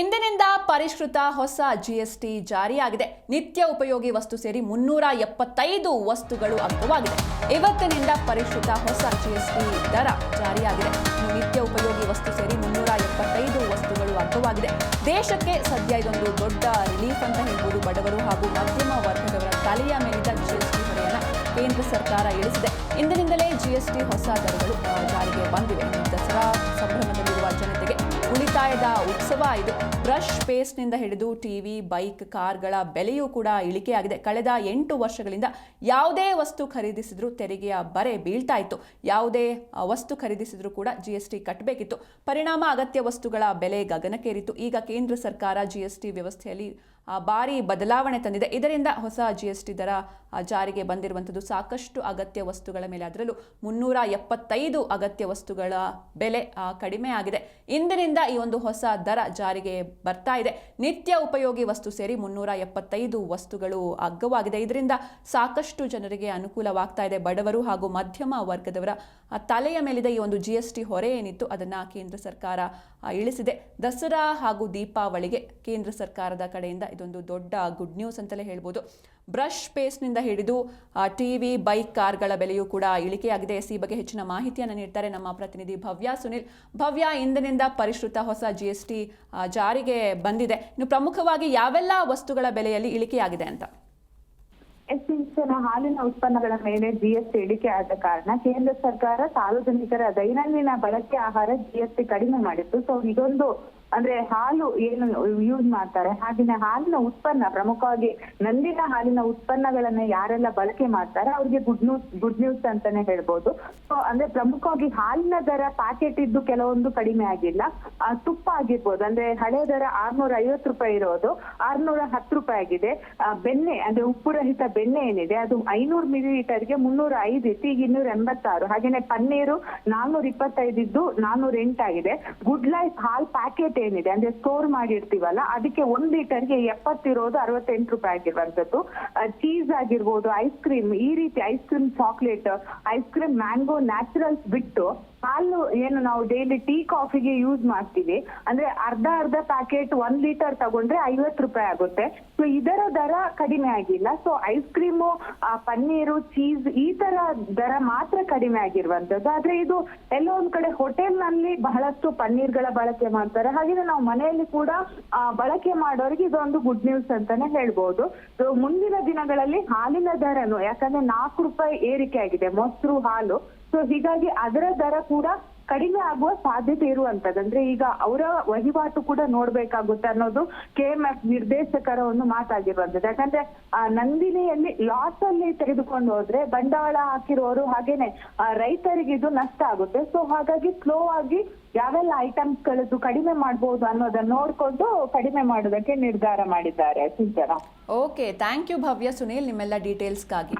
ಇಂದಿನಿಂದ ಪರಿಷ್ಕೃತ ಹೊಸ ಜಿಎಸ್ಟಿ ಜಾರಿಯಾಗಿದೆ. ನಿತ್ಯ ಉಪಯೋಗಿ ವಸ್ತು ಸೇರಿ ಮುನ್ನೂರ ಎಪ್ಪತ್ತೈದು ವಸ್ತುಗಳು ಅಗ್ಗವಾಗಿದೆ ಇವತ್ತಿನಿಂದ ಪರಿಷ್ಕೃತ ಹೊಸ ಜಿಎಸ್ಟಿ ದರ ಜಾರಿಯಾಗಿದೆ. ನಿತ್ಯ ಉಪಯೋಗಿ ವಸ್ತು ಸೇರಿ ಮುನ್ನೂರ ಎಪ್ಪತ್ತೈದು ವಸ್ತುಗಳು ಅಗ್ಗವಾಗಿದೆ ದೇಶಕ್ಕೆ ಸದ್ಯ ಇದೊಂದು ದೊಡ್ಡ ರಿಲೀಫ್ ಅಂತ ಹೇಳ್ಬೋದು ಬಡವರು ಹಾಗೂ ಮಧ್ಯಮ ವರ್ಗದವರ ತಲೆಯ ಮೇಲಿದ್ದ ಜಿಎಸ್ಟಿ ಹೊರೆಯನ್ನು ಕೇಂದ್ರ ಸರ್ಕಾರ ಇಳಿಸಿದೆ. ಇಂದಿನಿಂದಲೇ ಜಿಎಸ್ಟಿ ಹೊಸ ದರಗಳು ಜಾರಿಗೆ ಬಂದಿವೆ. ಉಳಿತಾಯದ ಉತ್ಸವ ಇದು. ಬ್ರಷ್ ಪೇಸ್ಟ್ನಿಂದ ಹಿಡಿದು ಟಿವಿ ಬೈಕ್ ಕಾರ್ಗಳ ಬೆಲೆಯೂ ಕೂಡ ಇಳಿಕೆಯಾಗಿದೆ. ಕಳೆದ ಎಂಟು ವರ್ಷಗಳಿಂದ ಯಾವುದೇ ವಸ್ತು ಖರೀದಿಸಿದ್ರೂ ತೆರಿಗೆಯ ಬರೆ ಬೀಳ್ತಾ ಇತ್ತು. ಯಾವುದೇ ವಸ್ತು ಖರೀದಿಸಿದ್ರೂ ಕೂಡ ಜಿಎಸ್ಟಿ ಕಟ್ಟಬೇಕಿತ್ತು ಪರಿಣಾಮ ಅಗತ್ಯ ವಸ್ತುಗಳ ಬೆಲೆ ಗಗನಕ್ಕೇರಿತ್ತು. ಈಗ ಕೇಂದ್ರ ಸರ್ಕಾರ ಜಿಎಸ್ಟಿ ವ್ಯವಸ್ಥೆಯಲ್ಲಿ ಆ, ಭಾರಿ ಬದಲಾವಣೆ ತಂದಿದೆ. ಇದರಿಂದ ಹೊಸ ಜಿಎಸ್ಟಿ ದರ ಜಾರಿಗೆ ಬಂದಿರುವಂಥದ್ದು ಸಾಕಷ್ಟು ಅಗತ್ಯ ವಸ್ತುಗಳ ಮೇಲೆ. ಅದರಲ್ಲೂ ಮುನ್ನೂರ ಎಪ್ಪತ್ತೈದು ಅಗತ್ಯ ವಸ್ತುಗಳ ಬೆಲೆ ಕಡಿಮೆ ಆಗಿದೆ. ಇಂದಿನಿಂದ ಈ ಒಂದು ಹೊಸ ದರ ಜಾರಿಗೆ ಬರ್ತಾ ಇದೆ. ನಿತ್ಯ ಉಪಯೋಗಿ ವಸ್ತು ಸೇರಿ ಮುನ್ನೂರ ಎಪ್ಪತ್ತೈದು ವಸ್ತುಗಳು ಅಗ್ಗವಾಗಿದೆ. ಇದರಿಂದ ಸಾಕಷ್ಟು ಜನರಿಗೆ ಅನುಕೂಲವಾಗ್ತಾ ಇದೆ. ಬಡವರು ಹಾಗೂ ಮಧ್ಯಮ ವರ್ಗದವರ ತಲೆಯ ಮೇಲಿದೆ ಈ ಒಂದು ಜಿ ಎಸ್ ಟಿ ಹೊರೆ ಏನಿತ್ತು ಅದನ್ನು ಕೇಂದ್ರ ಸರ್ಕಾರ ಇಳಿಸಿದೆ. ದಸರಾ ಹಾಗೂ ದೀಪಾವಳಿಗೆ ಕೇಂದ್ರ ಸರ್ಕಾರದ ಕಡೆಯಿಂದ ಇದೊಂದು ದೊಡ್ಡ ಗುಡ್ ನ್ಯೂಸ್ ಅಂತಲೇ ಹೇಳ್ಬೋದು. ಬ್ರಷ್ ಪೇಸ್ಟ್ನಿಂದ ಹಿಡಿದು ಟಿವಿ ಬೈಕ್ ಕಾರ್ಗಳ ಬೆಲೆಯೂ ಕೂಡ ಇಳಿಕೆಯಾಗಿದೆ. ಸಿ ಬಗ್ಗೆ ಹೆಚ್ಚಿನ ಮಾಹಿತಿಯನ್ನು ನೀಡ್ತಾರೆ ನಮ್ಮ ಪ್ರತಿನಿಧಿ ಭವ್ಯ ಸುನಿಲ್. ಭವ್ಯ, ಇಂದಿನಿಂದ ಪರಿಷ್ಕೃತ ಹೊಸ ಜಿ ಎಸ್ ಟಿ ಜಾರಿಗೆ ಬಂದಿದೆ. ಇನ್ನು ಪ್ರಮುಖವಾಗಿ ಯಾವೆಲ್ಲ ವಸ್ತುಗಳ ಬೆಲೆಯಲ್ಲಿ ಇಳಿಕೆಯಾಗಿದೆ ಅಂತ? ಇತ್ತೀಚಿನ ಹಾಲಿನ ಉತ್ಪನ್ನಗಳ ಮೇಲೆ ಜಿಎಸ್ಟಿ ಇಳಿಕೆ ಆದ ಕಾರಣ ಕೇಂದ್ರ ಸರ್ಕಾರ ಸಾರ್ವಜನಿಕರ ದೈನಂದಿನ ಬಳಕೆ ಆಹಾರ ಜಿಎಸ್ಟಿ ಕಡಿಮೆ ಮಾಡಿತ್ತು. ಸೊ ಇದೊಂದು ಅಂದ್ರೆ ಹಾಲು ಏನು ಯೂಸ್ ಮಾಡ್ತಾರೆ? ಹಾಗೆಯೇ ಹಾಲಿನ ಉತ್ಪನ್ನ, ಪ್ರಮುಖವಾಗಿ ನಂದಿನ ಹಾಲಿನ ಉತ್ಪನ್ನಗಳನ್ನ ಯಾರೆಲ್ಲ ಬಳಕೆ ಮಾಡ್ತಾರೆ, ಅವ್ರಿಗೆ ಗುಡ್ ನ್ಯೂಸ್ ಗುಡ್ ನ್ಯೂಸ್ ಅಂತಾನೆ ಹೇಳ್ಬೋದು. ಸೊ ಅಂದ್ರೆ ಪ್ರಮುಖವಾಗಿ ಹಾಲಿನ ದರ ಪ್ಯಾಕೆಟ್ ಇದ್ದು ಕೆಲವೊಂದು ಕಡಿಮೆ ಆಗಿಲ್ಲ. ತುಪ್ಪ ಆಗಿರ್ಬೋದು. ಅಂದ್ರೆ ಹಳೆ ದರ ಆರ್ನೂರ ಐವತ್ತು ರೂಪಾಯಿ ಇರೋದು. ಆರ್ನೂರ ಹತ್ತು ರೂಪಾಯಿ ಆಗಿದೆ. ಬೆಣ್ಣೆ, ಅಂದ್ರೆ ಉಪ್ಪು ರಹಿತ ಬೆಣ್ಣೆ ಏನಿದೆ, ಅದು ಐನೂರು ಮಿಲಿ ಲೀಟರ್ಗೆ ಮುನ್ನೂರ ಐದು ಇತ್ತು, ಈಗ ಇನ್ನೂರ ಎಂಬತ್ತಾರು ಹಾಗೇನೆ ಪನ್ನೀರು ನಾನ್ನೂರ ಇಪ್ಪತ್ತೈದು ಇದ್ದು ನಾನ್ನೂರ ಎಂಟಾಗಿದೆ ಗುಡ್ ಲೈಫ್ ಹಾಲ್ ಪ್ಯಾಕೆಟ್ ಏನಿದೆ? ಅಂದ್ರೆ ಸ್ಟೋರ್ ಮಾಡಿರ್ತೀವಲ್ಲ, ಅದಕ್ಕೆ ಒಂದ್ ಲೀಟರ್ಗೆ ಎಪ್ಪತ್ತಿರೋದು ಅರವತ್ತೆಂಟು ರೂಪಾಯಿ ಆಗಿರುವಂತದ್ದು ಚೀಸ್ ಆಗಿರ್ಬೋದು ಐಸ್ ಕ್ರೀಮ್ ಈ ರೀತಿ ice cream chocolate ice cream mango naturals ಬಿಟ್ಟು ಹಾಲು ಏನು ನಾವು ಡೈಲಿ ಟೀ ಕಾಫಿಗೆ ಯೂಸ್ ಮಾಡ್ತೀವಿ. ಅಂದ್ರೆ ಅರ್ಧ ಅರ್ಧ ಪ್ಯಾಕೆಟ್ ಒಂದ್ ಲೀಟರ್ ತಗೊಂಡ್ರೆ ಐವತ್ತು ರೂಪಾಯಿ ಆಗುತ್ತೆ. ಸೊ ಇದರ ದರ ಕಡಿಮೆ ಆಗಿಲ್ಲ. So ice cream paneer cheese ಈ ತರ ದರ ಮಾತ್ರ ಕಡಿಮೆ ಆಗಿರುವಂತದ್ದು ಆದ್ರೆ ಇದು ಎಲ್ಲೋ ಒಂದ್ ಕಡೆ ಹೋಟೆಲ್ನಲ್ಲಿ ಬಹಳಷ್ಟು ಪನ್ನೀರ್ಗಳ ಬಳಕೆ ಮಾಡ್ತಾರೆ. ಹಾಗೆ ನಾವು ಮನೆಯಲ್ಲಿ ಕೂಡ ಬಳಕೆ ಮಾಡೋರಿಗೆ ಇದೊಂದು ಗುಡ್ ನ್ಯೂಸ್ ಅಂತಾನೆ ಹೇಳ್ಬೋದು. ಸೊ ಮುಂದಿನ ದಿನಗಳಲ್ಲಿ ಹಾಲಿನ ದರನು, ಯಾಕಂದ್ರೆ ನಾಲ್ಕು ರೂಪಾಯಿ ಏರಿಕೆ ಆಗಿದೆ, ಮೊಸರು, ಹಾಲು. ಸೊ ಹೀಗಾಗಿ ಅದರ ದರ ಕೂಡ ಕಡಿಮೆ ಆಗುವ ಸಾಧ್ಯತೆ ಇರುವಂತದ್ದು. ಅಂದ್ರೆ ಈಗ ಅವರ ವಹಿವಾಟು ಕೂಡ ನೋಡ್ಬೇಕಾಗುತ್ತೆ ಅನ್ನೋದು ಕೆ ಎಂ ಎಫ್ ನಿರ್ದೇಶಕರ ಒಂದು ಮಾತಾಗಿರುವಂತದ್ದು. ಯಾಕಂದ್ರೆ ಆ ನಂದಿನಿಯಲ್ಲಿ ಲಾಸ್ ಅಲ್ಲಿ ತೆಗೆದುಕೊಂಡು ಹೋದ್ರೆ ಬಂಡವಾಳ ಹಾಕಿರೋರು ಹಾಗೇನೆ ಆ, ರೈತರಿಗೆ ಇದು ನಷ್ಟ ಆಗುತ್ತೆ. ಸೊ ಹಾಗಾಗಿ ಸ್ಲೋ ಆಗಿ ಯಾವೆಲ್ಲ ಐಟಮ್ಸ್ ಗಳದ್ದು ಕಡಿಮೆ ಮಾಡಬಹುದು ಅನ್ನೋದನ್ನ ನೋಡ್ಕೊಂಡು ಕಡಿಮೆ ಮಾಡೋದಕ್ಕೆ ನಿರ್ಧಾರ ಮಾಡಿದ್ದಾರೆ. Sinchana okay thank you Bhavya Sunil ನಿಮ್ಮೆಲ್ಲ ಡೀಟೇಲ್ಸ್ಗಾಗಿ